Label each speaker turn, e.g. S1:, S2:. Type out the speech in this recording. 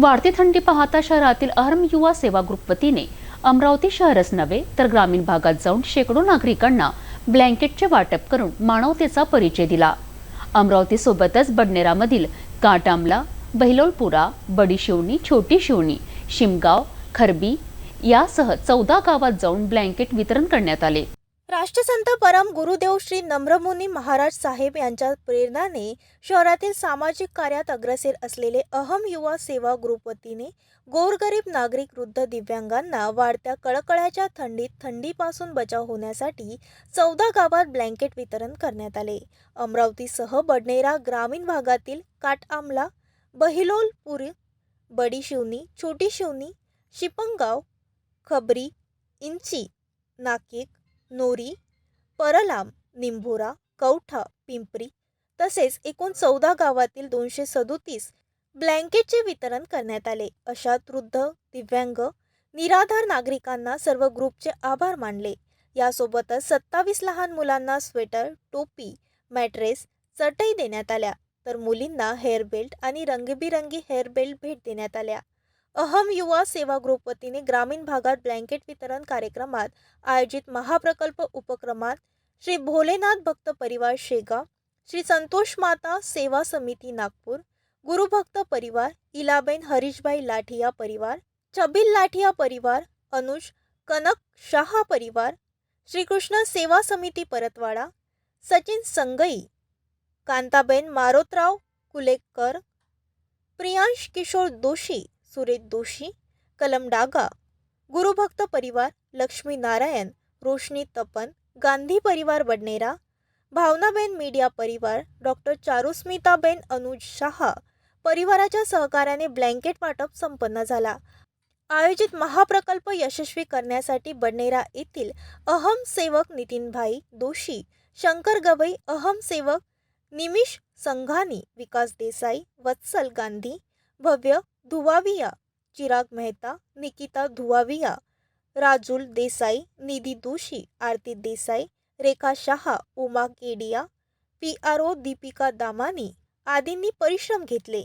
S1: वाढती थंडी पाहता शहरातील अहर्म युवा सेवा ग्रुप वतीने अमरावती शहरच नव्हे तर ग्रामीण भागात जाऊन शेकडो नागरिकांना ब्लँकेटचे वाटप करून मानवतेचा परिचय दिला. अमरावतीसोबतच बडनेरामधील काटामला बहिलोलपुरा बडी शिवणी छोटी शिवणी शिमगाव खरबी यासह चौदा गावात जाऊन ब्लँकेट वितरण करण्यात आले.
S2: राष्ट्रसंत परम गुरुदेव श्री नम्रमुनी महाराज साहेब यांच्या प्रेरणाने शहरातील सामाजिक कार्यात अग्रसेर असलेले अहम युवा सेवा ग्रुप वतीने गोरगरीब नागरिक वृद्ध दिव्यांगांना वाढत्या कळकळ्याच्या थंडीत थंडीपासून बचाव होण्यासाठी चौदा गावात ब्लँकेट वितरण करण्यात आले. अमरावतीसह बडनेरा ग्रामीण भागातील काटआमला बहिलोलपूर बडी शिवणी छोटी शिवनी शिपंगाव खबरी इंची नाकिक नोरी परलाम निंभोरा कवठा पिंपरी तसेच एकूण चौदा गावातील दोनशे सदोतीस ब्लँकेटचे वितरण करण्यात आले. अशात वृद्ध दिव्यांग निराधार नागरिकांना सर्व ग्रुपचे आभार मानले. यासोबतच सत्तावीस लहान मुलांना स्वेटर टोपी मॅट्रेस चटई देण्यात आल्या. तर मुलींना हेअर बेल्ट आणि रंगीबिरंगी हेअर बेल्ट भेट देण्यात आल्या. अहम युवा सेवा ग्रुप वतीने ग्रामीण भागात ब्लँकेट वितरण कार्यक्रमात आयोजित महाप्रकल्प उपक्रमात श्री भोलेनाथ भक्त परिवार शेगाव श्री संतोष माता सेवा समिती नागपूर गुरुभक्त परिवार इलाबेन हरीशभाई लाठिया परिवार छबिल लाठिया परिवार अनुज कनक शहा परिवार श्रीकृष्ण सेवा समिती परतवाडा सचिन संगई कांताबेन मारोतराव कुलेकर प्रियांश किशोर दोशी सुरेश दोशी कलम डागा गुरुभक्त परिवार लक्ष्मी नारायण रोशनी तपन गांधी परिवार बडनेरा भावनाबेन मीडिया परिवार डॉक्टर चारुस्मिताबेन अनुज शहा परिवाराच्या सहकार्याने ब्लँकेट वाटप संपन्न झाला. आयोजित महाप्रकल्प यशस्वी करण्यासाठी बडनेरा येथील अहम सेवक नितीनभाई दोशी शंकर गवई अहम सेवक निमिष संघानी विकास Desai Vatsal Gandhi Bhavya Dhuvavia Chirag Mehta Nikita Dhuvavia Rajul Desai Nidhi Doshi Aarti Desai Rekha Shah Uma Kedia P R O Deepika Damani आदींनी परिश्रम घेतले.